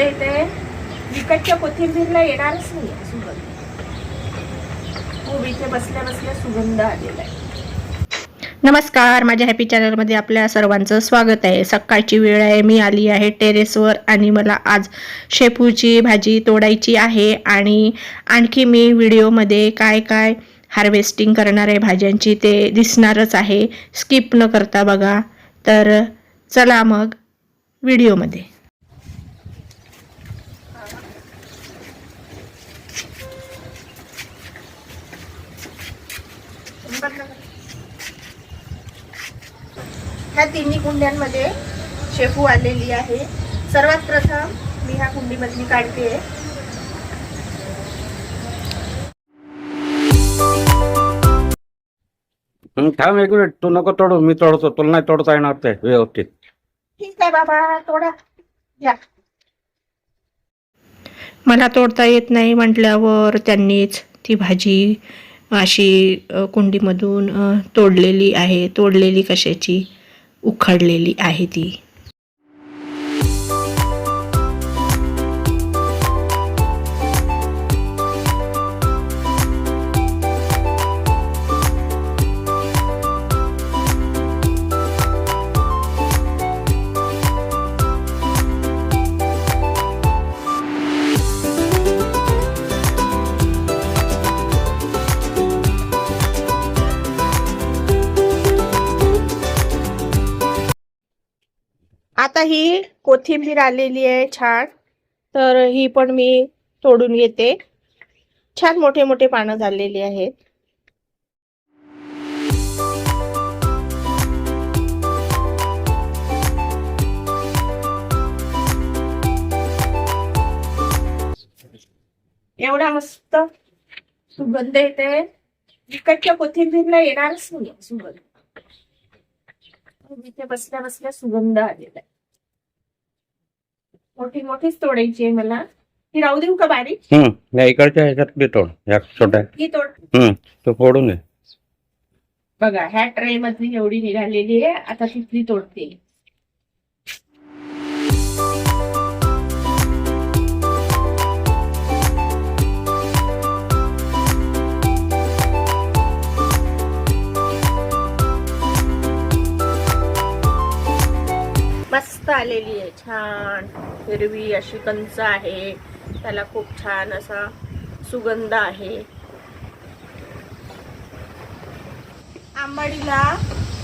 येते विकतच्या कोथिंबीरला येणारच नाही आहे सुगंध. खूप इथे बसल्या बसल्या सुगंध आलेला आहे. नमस्कार माझ्या हॅपी चॅनलमध्ये आपल्या सर्वांचं स्वागत आहे. सकाळची वेळ आहे मी आली आहे टेरेसवर आणि मला आज शेपूची भाजी तोडायची आहे आणि आणखी मी व्हिडिओमध्ये काय काय हार्वेस्टिंग करणार आहे भाज्यांची ते दिसणारच आहे. स्किप न करता बघा. तर चला मग व्हिडिओमध्ये. ह्या तिन्ही कुंड्यांमध्ये शेपू आलेली आहे. सर्वात प्रथम मी ह्या कुंडीमधली काढते. हं, थांब एक मिनिट. तू नको तोडू मी तोडतो. तुला नाही तोडता येणार ते व्यवस्थित. ठीक आहे बाबा थोडा या. मला तोडता येत नाही म्हटल्यावर त्यांनीच ती भाजी अशी कुंडीमधून तोडलेली आहे. तोडलेली कशाची? उखडलेली आहे ती. ही कोथिंबीर आलेली आहे छान. तर ही पण मी तोडून घेते. छान मोठे मोठे पानं झालेली आहेत. एवढा मस्त सुगंध येते. विकतच्या कोथिंबीरला येणारच नाही सुगंध. इथे बसल्या बसल्या सुगंध आलेला आहे. मोठी मोठीच तोडायची आहे मला. ही राहू देऊ का बारीक? हं, या इकडच्या ह्याच्यातली तोड या छोट्या. ही तोड. तो फोडून दे. बघा ह्या ट्रे मधली एवढी निघालेली आहे आता तिथली तोडते. मस्त आलेली आहे छान. हिरवी अशी कंच आहे. त्याला खूप छान असा सुगंध आहे. आंबाडीला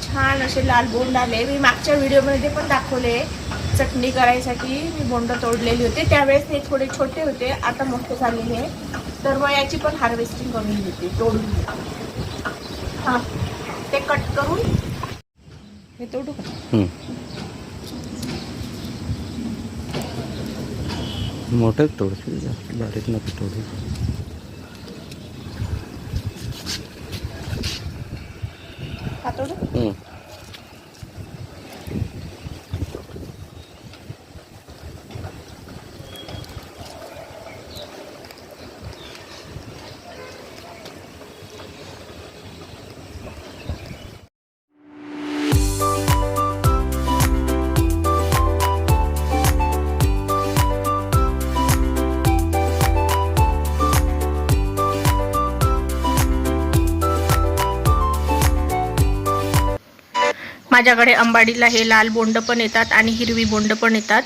छान असे लाल बोंड आले. मी मागच्या व्हिडिओमध्ये पण दाखवले. चटणी करायसाठी मी बोंड तोडलेली होते. त्यावेळेस ते थोडे छोटे होते. आता मोठे झालेले तर मग याची पण हार्वेस्टिंग करून घेते तोडून. हां. हा ते कट करून. हे तोडू का हं. मोठेच तोडशील जास्त बारीक नको तोडू हा। माझ्याकडे अंबाडीला हे लाल बोंड पण येतात आणि हिरवी बोंड पण येतात.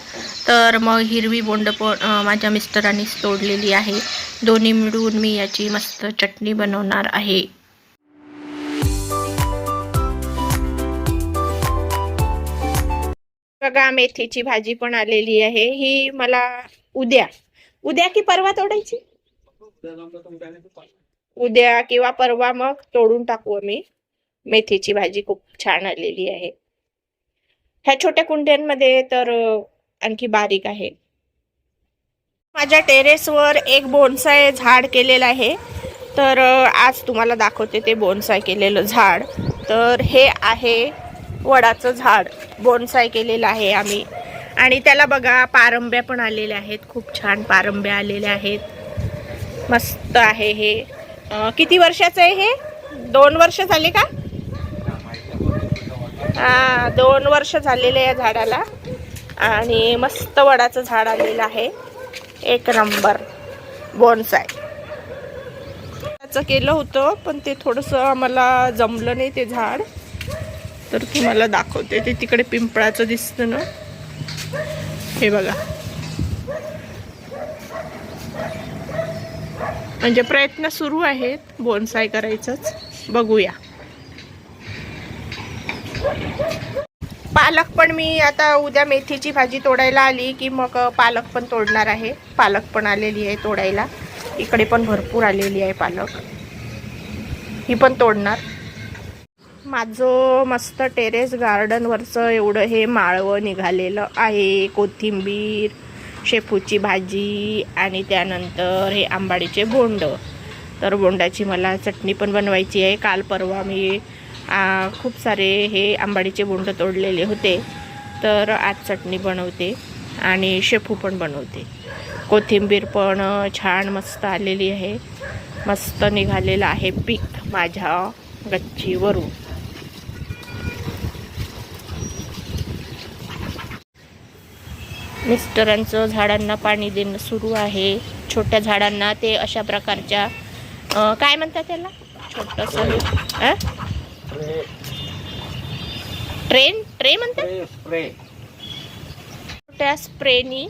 तर मग हिरवी बोंड पण माझ्या मिस्टरांनीच तोडलेली आहे. दोन्ही मिळून मी याची मस्त चटणी बनवणार आहे. बघा मेथीची भाजी पण आलेली आहे. ही मला उद्या उद्या की परवा तोडायची? उद्या किंवा परवा मग तोडून टाकू आम्ही. मेथीची भाजी खूप छान आलेली आहे. ह्या छोट्या कुंड्यांमध्ये तर आणखी बारीक आहे. माझ्या टेरेसवर एक बोनसाय झाड केलेलं आहे. तर आज तुम्हाला दाखवते ते बोनसाय केलेलं झाड. तर हे आहे वडाचं झाड. बोनसाय केलेलं आहे आम्ही. आणि त्याला बघा पारंब्या पण आलेल्या आहेत. खूप छान पारंब्या आलेल्या आहेत. मस्त आहे हे. किती वर्षाचं आहे हे? दोन वर्ष झाले का? दोन वर्ष झालेले या झाडाला. आणि मस्त वडाचं झाड आलेलं आहे. एक नंबर. बोनसाय. त्याचं केलं होतं पण ते थोडंसं आम्हाला जमलं नाही ते झाड. तर तुम्हाला दाखवते ते तिकडे पिंपळाचं दिसतं ना. हे बघा. म्हणजे प्रयत्न सुरू आहेत बोनसाय करायचंच. बघूया. पालक पण मी आता उद्या मेथीची भाजी तोडायला आली की मग पालक पण तोडणार आहे. पालक पण आलेली आहे तोडायला. इकडे पण भरपूर आलेली आहे पालक. ही पण तोडणार. माझं मस्त टेरेस गार्डनवरचं एवढं हे माळवं निघालेलं आहे. कोथिंबीर शेपूची भाजी आणि त्यानंतर हे आंबाडीचे बोंड. तर बोंडाची मला चटणी पण बनवायची आहे. काल परवा मी खूप सारे हे आंबाडीचे बोंड तोडलेले होते. तर आज चटणी बनवते आणि शेपू पण बनवते. कोथिंबीर पण छान मस्त आलेली आहे. मस्त निघालेलं आहे पीक माझ्या गच्चीवरून. मिस्टरांचं झाडांना पाणी देणं सुरू आहे. छोट्या झाडांना ते अशा प्रकारच्या काय म्हणतात त्याला? छोटंसं अं? ट्रेन? ट्रे म्हणतात? स्प्रे छोट्या स्प्रेनी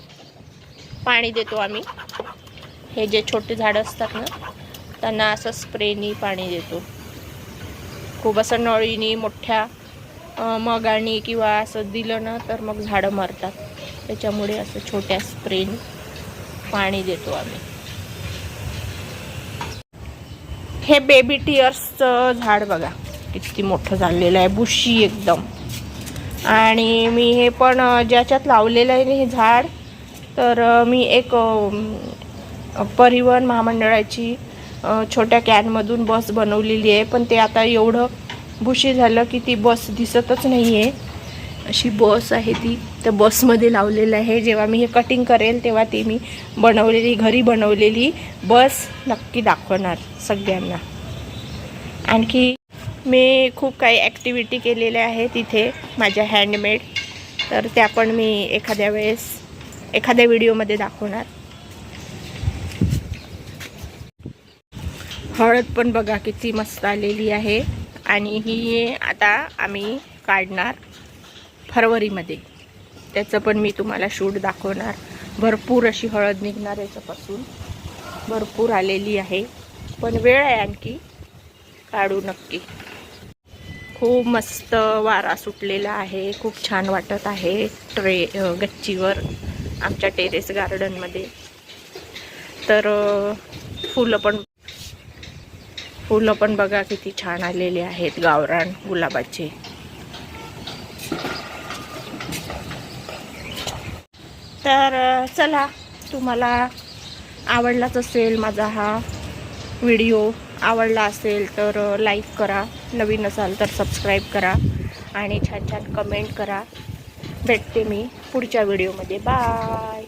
पाणी देतो आम्ही. हे जे छोटे झाडं असतात ना त्यांना असं स्प्रेनी पाणी देतो. खूप असं नळीनी मोठ्या मगानी किंवा असं दिलं ना तर मग झाडं मरतात. त्याच्यामुळे असं छोट्या स्प्रेनी पाणी देतो आम्ही. हे बेबी टियर्सचं झाड बघा. किती मोठं झालेलं आहे बुशी एकदम. आणि मी हे पण ज्याच्यात लावलेलं आहे हे झाड तर मी एक परिवहन महामंडळाची छोट्या कॅनमधून बस बनवलेली आहे. पण ते आता एवढं बुशी झालं की ती बस दिसतच नाही आहे अशी बस आहे ती त्या बसमध्ये लावलेलं आहे. जेव्हा मी हे कटिंग करेल तेव्हा ती मी बनवलेली घरी बनवलेली बस नक्की दाखवणार सगळ्यांना. आणखी मी खूप काही ॲक्टिव्हिटी केलेल्या आहेत तिथे माझ्या हँडमेड तर त्या पण मी एखाद्या वेळेस एखाद्या व्हिडिओमध्ये दाखवणार. हळद पण बघा किती मस्त आलेली आहे. आणि ही आता आम्ही काढणार फरवरीमध्ये. त्याचं पण मी तुम्हाला शूट दाखवणार. भरपूर अशी हळद निघणार याच्यापासून. भरपूर आलेली आहे. पण वेळ आहे आणखी. काढू नक्की. खूप मस्त वारा सुटलेला आहे. खूप छान वाटत आहे ट्रे गच्चीवर आमच्या टेरेस गार्डनमध्ये. तर फुलं पण फुलं पण बघा किती छान आलेले आहेत गावरान गुलाबाचे. तर चला तुम्हाला आवडलाच असेल माझा हा व्हिडिओ. आवडला असेल तर लाईक करा. नवीन असाल तर सबस्क्राईब करा आणि छान छान कमेंट करा. भेटते मी पुढच्या व्हिडिओमध्ये बाय